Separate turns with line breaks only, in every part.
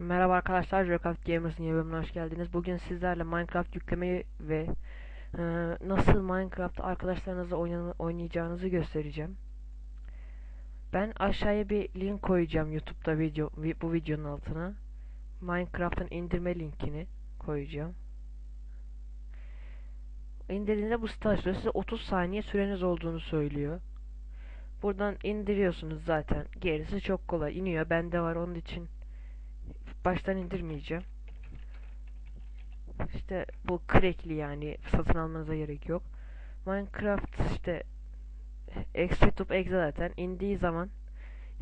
Merhaba arkadaşlar, Jocraft Gamers'ın yeni bölümüne hoş geldiniz. Bugün sizlerle Minecraft yüklemeyi ve e, nasıl Minecraft arkadaşlarınızla oynayacağınızı göstereceğim. Ben aşağıya bir link koyacağım YouTube'da video vi- bu videonun altına. Minecraft'ın indirme linkini koyacağım. İndirdiğinde bu açılıyor. Size 30 saniye süreniz olduğunu söylüyor. Buradan indiriyorsunuz zaten. Gerisi çok kolay. iniyor. Bende var onun için baştan indirmeyeceğim. İşte bu crackli yani satın almanıza gerek yok. Minecraft işte Extrude Exe zaten indiği zaman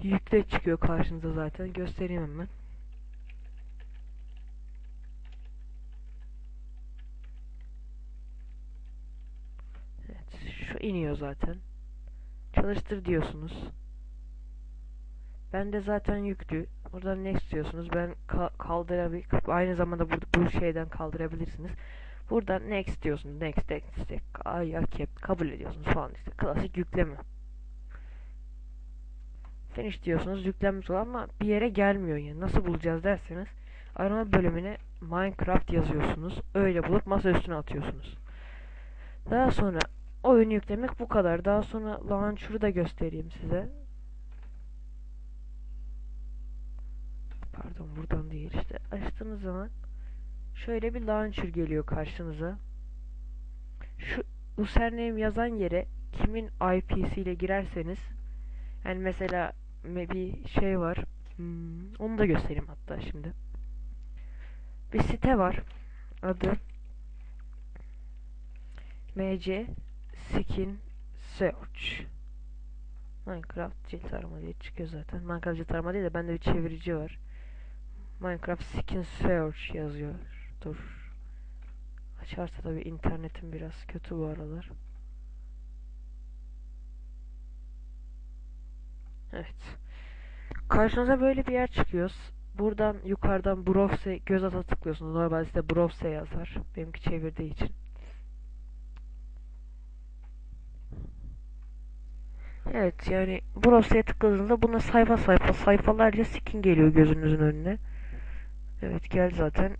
yükle çıkıyor karşınıza zaten. Göstereyim hemen. Evet, şu iniyor zaten. Çalıştır diyorsunuz. Ben de zaten yüklü. Buradan next diyorsunuz. Ben ka kaldırabil aynı zamanda bu, bu şeyden kaldırabilirsiniz. Buradan next diyorsunuz. Next, next, işte ay accept kabul ediyorsunuz falan işte. Klasik yükleme. Finish diyorsunuz. Yüklenmiş olan ama bir yere gelmiyor yani. Nasıl bulacağız derseniz arama bölümüne Minecraft yazıyorsunuz. Öyle bulup masa üstüne atıyorsunuz. Daha sonra oyunu yüklemek bu kadar. Daha sonra launcher'ı da göstereyim size. Pardon buradan değil işte açtığınız zaman şöyle bir launcher geliyor karşınıza. Şu username yazan yere kimin IP'si ile girerseniz yani mesela bir şey var. Hmm, onu da göstereyim hatta şimdi. Bir site var. Adı MC Skin Search. Minecraft cilt arama diye çıkıyor zaten. Minecraft cilt arama değil de bende bir çevirici var. Minecraft Skin Search yazıyor. Dur. Açarsa tabi internetim biraz kötü bu aralar. Evet. Karşınıza böyle bir yer çıkıyor. Buradan yukarıdan Browse göz ata tıklıyorsunuz. Normalde size Browse yazar. Benimki çevirdiği için. Evet yani Browse'ye tıkladığınızda buna sayfa sayfa sayfalarca skin geliyor gözünüzün önüne. Evet geldi zaten.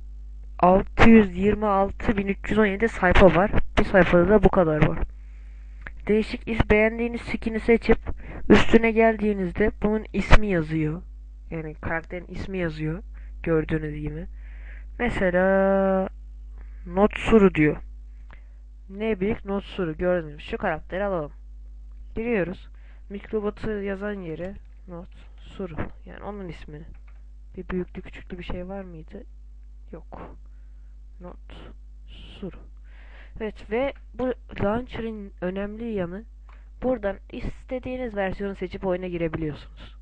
626.317 sayfa var. Bir sayfada da bu kadar var. Değişik is beğendiğiniz skin'i seçip üstüne geldiğinizde bunun ismi yazıyor. Yani karakterin ismi yazıyor. Gördüğünüz gibi. Mesela Notsuru diyor. Ne büyük Notsuru gördüğünüz gibi. Şu karakteri alalım. Giriyoruz. Mikrobot'u yazan yere Notsuru. Yani onun ismini. Bir büyüklü küçüklü bir şey var mıydı? Yok. Not sur. Evet ve bu launcher'ın önemli yanı buradan istediğiniz versiyonu seçip oyuna girebiliyorsunuz.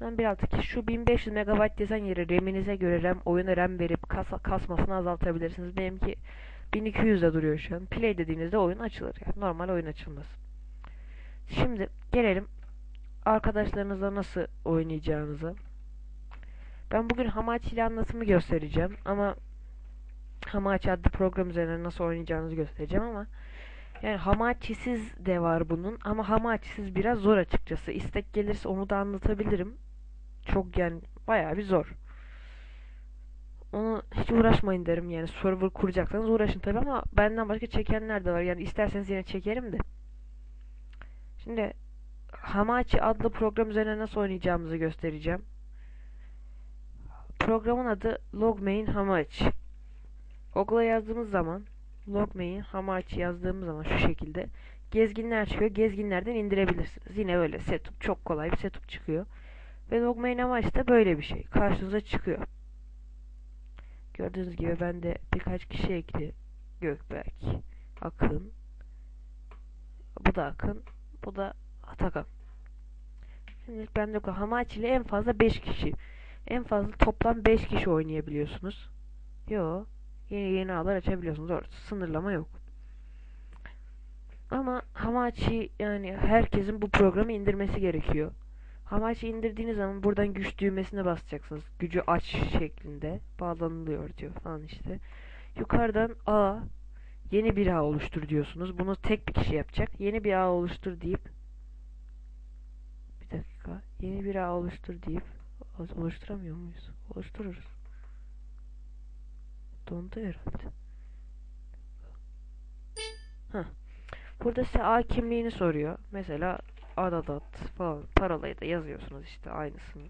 Ben bir alttaki şu 1500 MB yazan yere RAM'inize göre RAM oyuna RAM verip kas kasmasını azaltabilirsiniz. Benimki 1200'de duruyor şu an. Play dediğinizde oyun açılır. Yani normal oyun açılmaz. Şimdi gelelim arkadaşlarınızla nasıl oynayacağınıza. Ben bugün Hamachi ile anlatımı göstereceğim ama Hamachi adlı program üzerine nasıl oynayacağınızı göstereceğim ama yani Hamachi'siz de var bunun ama Hamachi'siz biraz zor açıkçası. İstek gelirse onu da anlatabilirim. Çok yani bayağı bir zor. Onu hiç uğraşmayın derim yani server kuracaksanız uğraşın tabi ama benden başka çekenler de var yani isterseniz yine çekerim de. Şimdi Hamachi adlı program üzerine nasıl oynayacağımızı göstereceğim. Programın adı logmain hamachi. Google'a yazdığımız zaman logmain hamachi yazdığımız zaman şu şekilde gezginler çıkıyor. Gezginlerden indirebilirsiniz. Yine böyle setup çok kolay bir setup çıkıyor. Ve logmain hamachi da böyle bir şey. Karşınıza çıkıyor. Gördüğünüz gibi ben de birkaç kişi ekli. Gökberk, Akın. Bu da Akın. Bu da Atakan. Şimdi ben de Hamachi ile en fazla 5 kişi. En fazla toplam 5 kişi oynayabiliyorsunuz. Yo. Yeni yeni ağlar açabiliyorsunuz. Orada sınırlama yok. Ama Hamachi yani herkesin bu programı indirmesi gerekiyor. Hamachi indirdiğiniz zaman buradan güç düğmesine basacaksınız. Gücü aç şeklinde bağlanılıyor diyor falan işte. Yukarıdan A yeni bir ağ oluştur diyorsunuz. Bunu tek bir kişi yapacak. Yeni bir ağ oluştur deyip bir dakika. Yeni bir ağ oluştur deyip Oluşturamıyor muyuz? Oluştururuz. Dondu herhalde. Heh. Burada size A kimliğini soruyor. Mesela adadat falan parolayı da yazıyorsunuz işte aynısını.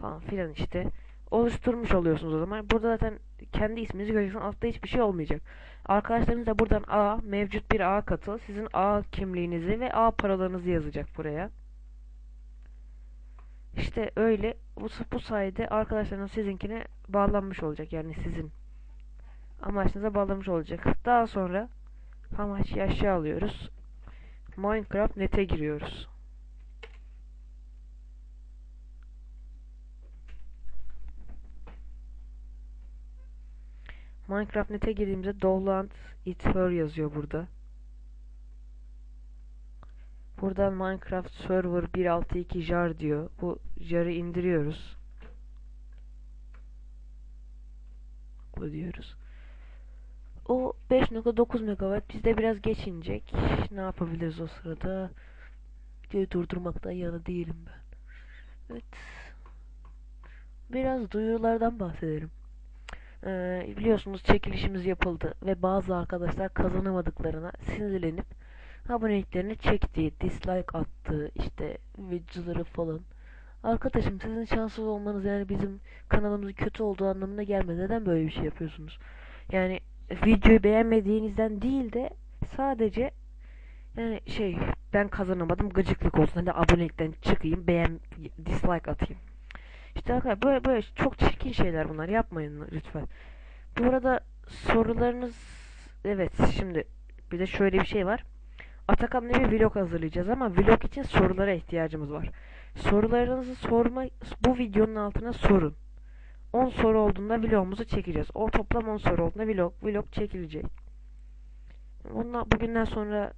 Falan filan işte. Oluşturmuş oluyorsunuz o zaman. Burada zaten kendi isminizi göreceksiniz. Altta hiçbir şey olmayacak. Arkadaşlarınız da buradan A, mevcut bir A katıl. Sizin A kimliğinizi ve A parolanızı yazacak buraya. İşte öyle bu, bu sayede arkadaşlarınız sizinkine bağlanmış olacak. Yani sizin amaçınıza bağlanmış olacak. Daha sonra amaçı aşağı alıyoruz. Minecraft net'e giriyoruz. Minecraft net'e girdiğimizde Dowland It Her yazıyor burada. Buradan Minecraft Server 1.6.2 jar diyor. Bu jarı indiriyoruz. Bu diyoruz. O 5.9 MB bizde biraz geç inecek. Ne yapabiliriz o sırada? Videoyu durdurmaktan yana değilim ben. Evet. Biraz duyurulardan bahsedelim. Ee, biliyorsunuz çekilişimiz yapıldı ve bazı arkadaşlar kazanamadıklarına sinirlenip aboneliklerini çekti, dislike attı, işte videoları falan. Arkadaşım sizin şanssız olmanız yani bizim kanalımızın kötü olduğu anlamına gelmez. Neden böyle bir şey yapıyorsunuz? Yani videoyu beğenmediğinizden değil de sadece yani şey ben kazanamadım gıcıklık olsun hadi abonelikten çıkayım beğen dislike atayım. İşte arkadaşlar böyle böyle çok çirkin şeyler bunlar yapmayın lütfen. Bu arada sorularınız evet şimdi bir de şöyle bir şey var. Atakan'la bir vlog hazırlayacağız ama vlog için sorulara ihtiyacımız var. Sorularınızı sorma bu videonun altına sorun. 10 soru olduğunda vlogumuzu çekeceğiz. O toplam 10 soru olduğunda vlog vlog çekilecek. Ondan bugünden sonra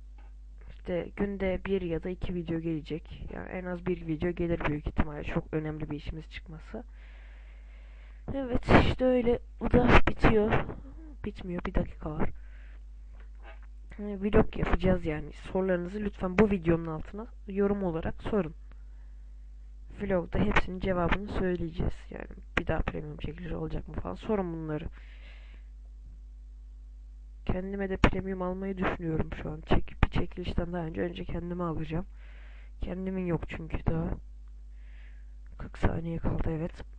işte günde bir ya da iki video gelecek. Yani en az bir video gelir büyük ihtimalle. Çok önemli bir işimiz çıkması. Evet işte öyle. Bu da bitiyor. Bitmiyor. Bir dakika var. Yani vlog yapacağız yani. Sorularınızı lütfen bu videonun altına yorum olarak sorun. Vlogda hepsinin cevabını söyleyeceğiz. Yani bir daha premium çekiliş olacak mı falan. Sorun bunları. Kendime de premium almayı düşünüyorum şu an. Çek, bir çekilişten daha önce önce kendime alacağım. Kendimin yok çünkü daha. 40 saniye kaldı evet.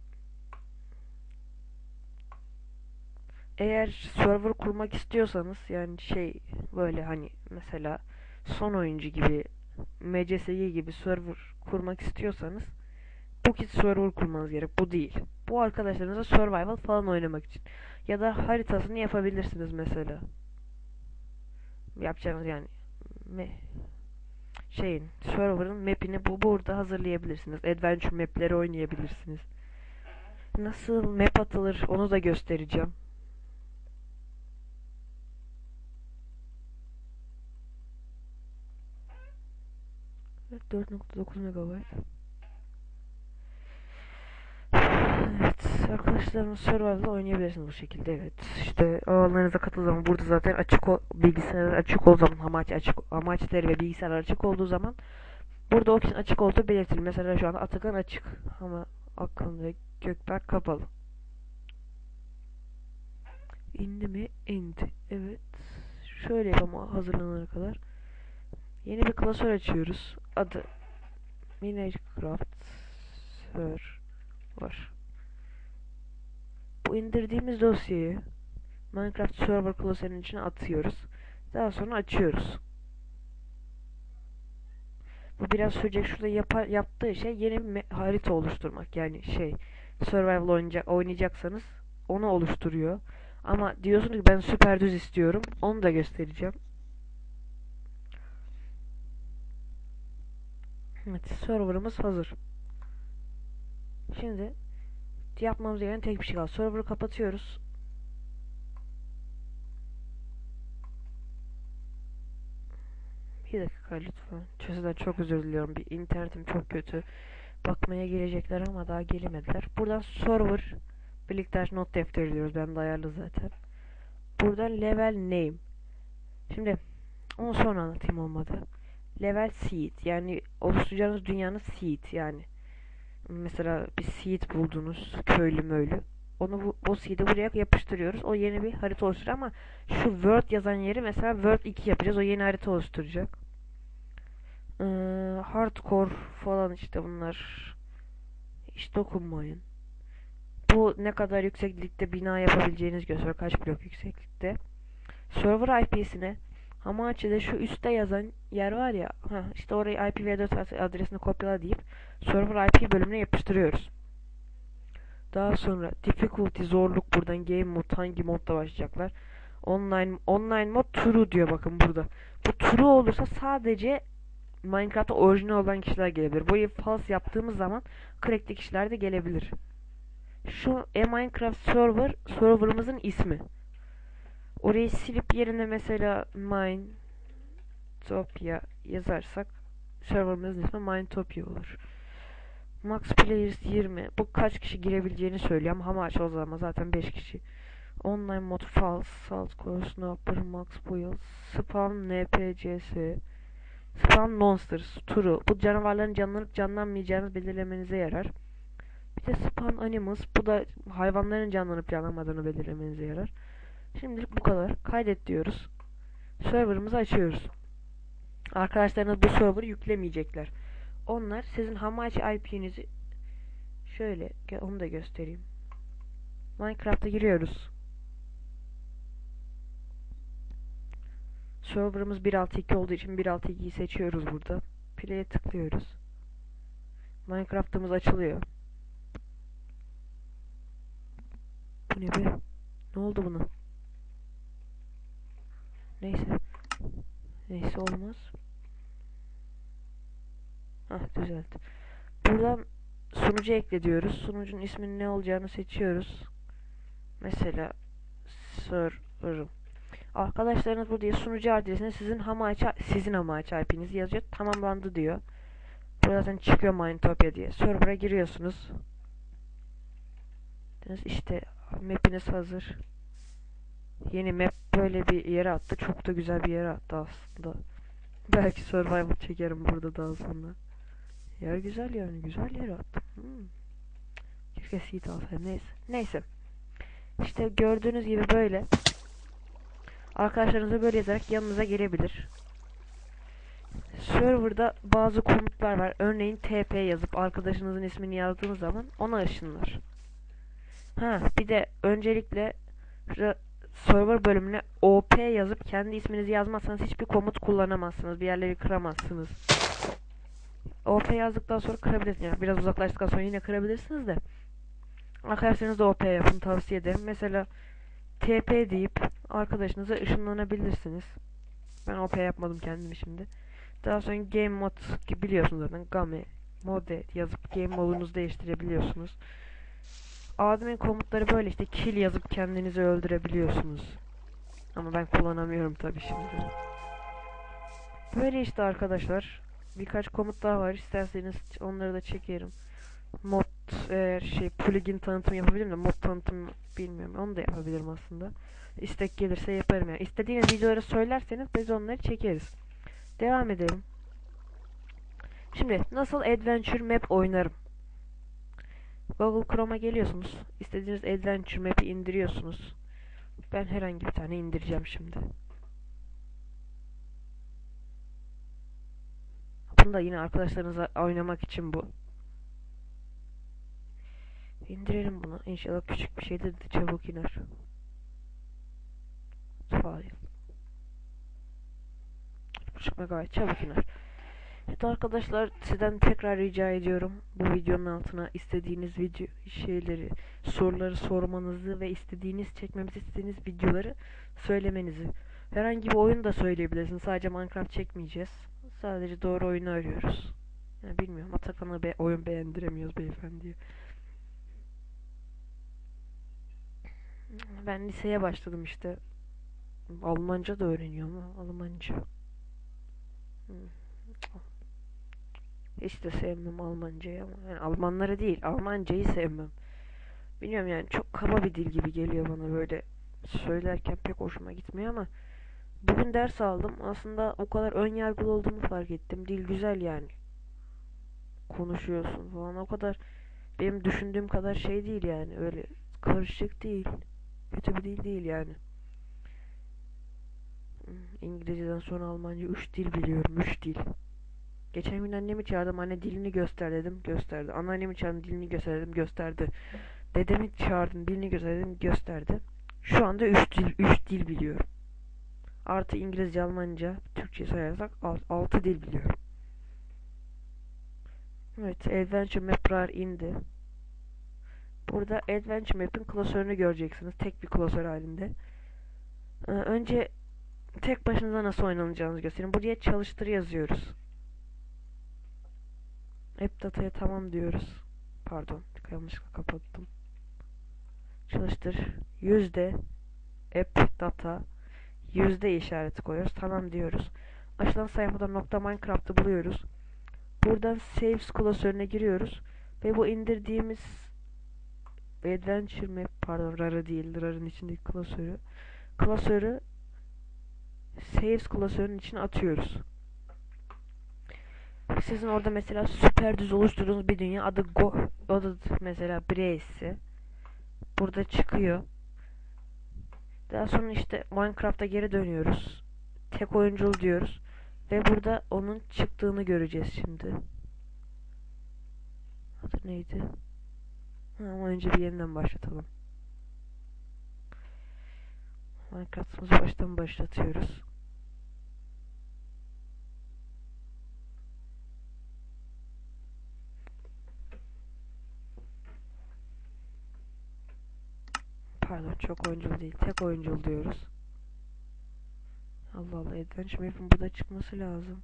Eğer server kurmak istiyorsanız yani şey böyle hani mesela son oyuncu gibi MCSG gibi server kurmak istiyorsanız bu kit server kurmanız gerek. Bu değil. Bu arkadaşlarınıza survival falan oynamak için. Ya da haritasını yapabilirsiniz mesela. Yapacağınız yani me şeyin server'ın map'ini bu burada hazırlayabilirsiniz. Adventure map'leri oynayabilirsiniz. Nasıl map atılır onu da göstereceğim. 4.9 MB. Evet arkadaşlarımız Survival'da oynayabilirsiniz bu şekilde evet. İşte alanlarınıza katıl zaman burada zaten açık o bilgisayarlar açık olduğu zaman amaç açık amaçları ve bilgisayarlar açık olduğu zaman burada opsiyon açık olduğu belirtilir. Mesela şu anda Atakan açık ama Akın ve Gökberk kapalı. İndi mi? İndi. Evet. Şöyle yapalım hazırlanana kadar. Yeni bir klasör açıyoruz. Adı Minecraft Server. Bu indirdiğimiz dosyayı Minecraft Server klasörünün içine atıyoruz. Daha sonra açıyoruz. Bu biraz sürecek. Şurada yapar, yaptığı şey yeni bir harita oluşturmak. Yani şey survival oynayacak, oynayacaksanız onu oluşturuyor. Ama diyorsunuz ki ben süper düz istiyorum. Onu da göstereceğim. Evet, serverımız hazır. Şimdi yapmamız gereken tek bir şey kaldı. Server'ı kapatıyoruz. Bir dakika lütfen. Çözüden çok özür diliyorum. Bir internetim çok kötü. Bakmaya gelecekler ama daha gelemediler. Buradan server birlikte not defteri diyoruz. Ben de ayarlı zaten. Buradan level name. Şimdi onu sonra anlatayım olmadı. Level seed yani oluşturacağınız dünyanın seed yani Mesela bir seed buldunuz köylü möylü. Onu bu, o seed'i buraya yapıştırıyoruz. O yeni bir harita oluşturuyor ama şu Word yazan yeri mesela Word 2 yapacağız. O yeni harita oluşturacak. Ee, hardcore falan işte bunlar. Hiç dokunmayın. Bu ne kadar yükseklikte bina yapabileceğiniz gösteriyor. Kaç blok yükseklikte. Server IP'sine Hamachi'de şu üstte yazan yer var ya. Heh, işte orayı IPv4 adresini kopyala deyip server IP bölümüne yapıştırıyoruz. Daha sonra difficulty zorluk buradan game mod hangi modda başlayacaklar. Online online mod true diyor bakın burada. Bu true olursa sadece Minecraft'ta orijinal olan kişiler gelebilir. Burayı false yaptığımız zaman crack'li kişiler de gelebilir. Şu e Minecraft server serverımızın ismi. Orayı silip yerine mesela Minetopia yazarsak serverımızın ismi Minetopia olur. Max Players 20. Bu kaç kişi girebileceğini söylüyor ama hamaç o zaman zaten 5 kişi. Online mod false, salt core, sniper, max build, spam, npcs, spam monsters, turu. Bu canavarların canlanıp canlanmayacağını belirlemenize yarar. Bir de spam animals. Bu da hayvanların canlanıp canlanmadığını belirlemenize yarar. Şimdilik bu kadar. Kaydet diyoruz. Server'ımızı açıyoruz. Arkadaşlarınız bu server'ı yüklemeyecekler. Onlar sizin Hamachi IP'nizi şöyle onu da göstereyim. Minecraft'a giriyoruz. Server'ımız 1.6.2 olduğu için 1.6.2'yi seçiyoruz burada. Play'e tıklıyoruz. Minecraft'ımız açılıyor. Bu ne be? Ne oldu buna? Neyse. Neyse olmaz. Hah düzeldi. Buradan sunucu ekle diyoruz. Sunucunun isminin ne olacağını seçiyoruz. Mesela server'ım. Arkadaşlarınız burada sunucu adresine sizin Hamachi sizin Hamachi IP'niz yazıyor. Tamamlandı diyor. Burada zaten çıkıyor Minetopia diye. Server'a giriyorsunuz. İşte map'iniz hazır. Yeni map böyle bir yere attı. Çok da güzel bir yere attı aslında. Belki survival çekerim burada daha sonra. Yer güzel yani. Güzel yer attı. Hmm. Keşke seed alsaydım. Neyse. Neyse. İşte gördüğünüz gibi böyle. Arkadaşlarınıza böyle yazarak yanınıza gelebilir. Server'da bazı komutlar var. Örneğin TP yazıp arkadaşınızın ismini yazdığınız zaman ona ışınlar. Ha, bir de öncelikle server bölümüne OP yazıp kendi isminizi yazmazsanız hiçbir komut kullanamazsınız. Bir yerleri kıramazsınız. OP yazdıktan sonra kırabilirsiniz. Yani biraz uzaklaştıktan sonra yine kırabilirsiniz de. Arkadaşlarınız da OP yapın tavsiye ederim. Mesela TP deyip arkadaşınıza ışınlanabilirsiniz. Ben OP yapmadım kendimi şimdi. Daha sonra game mod gibi biliyorsunuz zaten. Game mode yazıp game modunuzu değiştirebiliyorsunuz. Admin komutları böyle işte kill yazıp kendinizi öldürebiliyorsunuz. Ama ben kullanamıyorum tabi şimdi. Böyle işte arkadaşlar. Birkaç komut daha var. İsterseniz onları da çekerim. Mod eğer şey plugin tanıtım yapabilirim de mod tanıtım bilmiyorum. Onu da yapabilirim aslında. İstek gelirse yaparım yani. İstediğiniz videoları söylerseniz biz onları çekeriz. Devam edelim. Şimdi nasıl adventure map oynarım? Google Chrome'a geliyorsunuz. İstediğiniz Adventure Map'i indiriyorsunuz. Ben herhangi bir tane indireceğim şimdi. Bunu da yine arkadaşlarınızla oynamak için bu. İndirelim bunu. İnşallah küçük bir şeydir de çabuk iner. File. 3.5 MB çabuk iner. Evet arkadaşlar sizden tekrar rica ediyorum bu videonun altına istediğiniz video şeyleri soruları sormanızı ve istediğiniz çekmemizi istediğiniz videoları söylemenizi. Herhangi bir oyun da söyleyebilirsiniz. Sadece Minecraft çekmeyeceğiz. Sadece doğru oyunu arıyoruz. Yani bilmiyorum Atakan'a be oyun beğendiremiyoruz beyefendiye. Ben liseye başladım işte. Almanca da öğreniyorum Almanca. Hmm. Hiç de sevmem Almancayı ama yani Almanları değil Almancayı sevmem. Bilmiyorum yani çok kaba bir dil gibi geliyor bana böyle söylerken pek hoşuma gitmiyor ama bugün ders aldım. Aslında o kadar ön yargılı olduğumu fark ettim. Dil güzel yani. Konuşuyorsun falan o kadar benim düşündüğüm kadar şey değil yani. Öyle karışık değil. Kötü bir dil değil yani. Hmm, İngilizceden sonra Almanca 3 dil biliyorum. 3 dil. Geçen gün annemi çağırdım. Anne dilini göster dedim. Gösterdi. Anneannemi çağırdım. Dilini göster dedim. Gösterdi. Dedemi çağırdım. Dilini göster dedim. Gösterdi. Şu anda 3 dil 3 dil biliyorum. Artı İngilizce, Almanca, Türkçe sayarsak 6 dil biliyorum. Evet, Adventure Map RAR indi. Burada Adventure Map'in klasörünü göreceksiniz. Tek bir klasör halinde. Ee, önce tek başınıza nasıl oynanacağınızı göstereyim. Buraya çalıştır yazıyoruz. App data'ya tamam diyoruz. Pardon, yanlışlıkla kapattım. Çalıştır. Yüzde app data yüzde işareti koyuyoruz. Tamam diyoruz. Açılan sayfada nokta Minecraft'ı buluyoruz. Buradan Saves klasörüne giriyoruz. Ve bu indirdiğimiz Adventure Map pardon RAR'ı değil RAR'ın içindeki klasörü klasörü Saves klasörünün içine atıyoruz. Sizin orada mesela süper düz oluşturduğunuz bir dünya adı Go adı mesela Brace'i burada çıkıyor. Daha sonra işte Minecraft'a geri dönüyoruz. Tek oyunculu diyoruz. Ve burada onun çıktığını göreceğiz şimdi. Adı neydi? Ama önce bir yeniden başlatalım. Minecraft'ımızı baştan başlatıyoruz. Pardon çok oyunculu değil. Tek oyunculu diyoruz. Allah Allah Adventure Map'in burada çıkması lazım.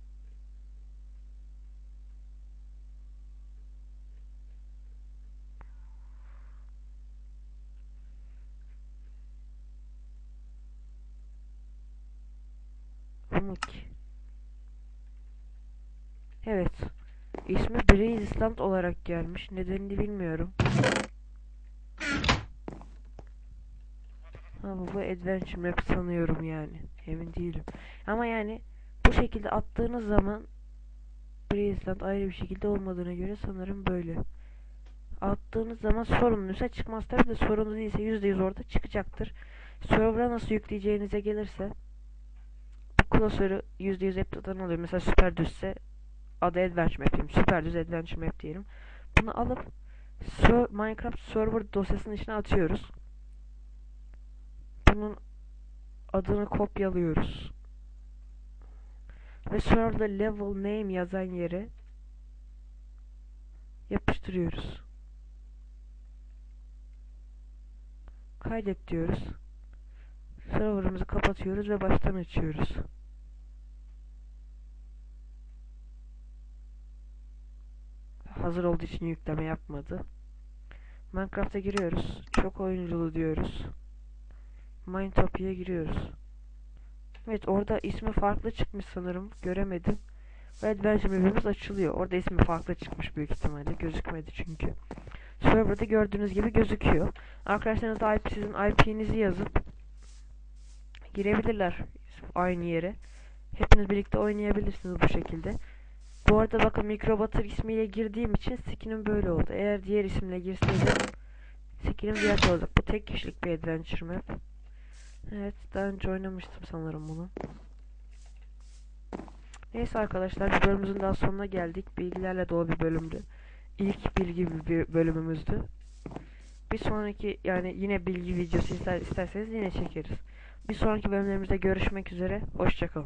Umut. Evet. İsmi Breeze Island olarak gelmiş. Nedenini bilmiyorum. Ama bu Adventure Map sanıyorum yani. Emin değilim. Ama yani bu şekilde attığınız zaman Breezeland ayrı bir şekilde olmadığına göre sanırım böyle. Attığınız zaman sorumluysa çıkmaz tabi de sorumlu değilse %100 orada çıkacaktır. Server'a nasıl yükleyeceğinize gelirse bu klasörü %100 app'ten oluyor. Mesela süper düzse adı Adventure Map diyeyim. Süper düz Adventure Map diyelim. Bunu alıp Minecraft server dosyasının içine atıyoruz bunun adını kopyalıyoruz. Ve sonra da level name yazan yere yapıştırıyoruz. Kaydet diyoruz. Server'ımızı kapatıyoruz ve baştan açıyoruz. Hazır olduğu için yükleme yapmadı. Minecraft'a giriyoruz. Çok oyunculu diyoruz. Minetopia'ya giriyoruz. Evet orada ismi farklı çıkmış sanırım. Göremedim. Ve Adventure Map'imiz açılıyor. Orada ismi farklı çıkmış büyük ihtimalle. Gözükmedi çünkü. Server'da gördüğünüz gibi gözüküyor. Arkadaşlarınız da IP, sizin IP'nizi yazıp girebilirler aynı yere. Hepiniz birlikte oynayabilirsiniz bu şekilde. Bu arada bakın Microbutter ismiyle girdiğim için skinim böyle oldu. Eğer diğer isimle girseydim skinim diğer olacak. Bu tek kişilik bir adventure map. Evet daha önce oynamıştım sanırım bunu. Neyse arkadaşlar bir bölümümüzün daha sonuna geldik. Bilgilerle dolu bir bölümdü. İlk bilgi bir bölümümüzdü. Bir sonraki yani yine bilgi videosu ister, isterseniz yine çekeriz. Bir sonraki bölümlerimizde görüşmek üzere. Hoşçakalın.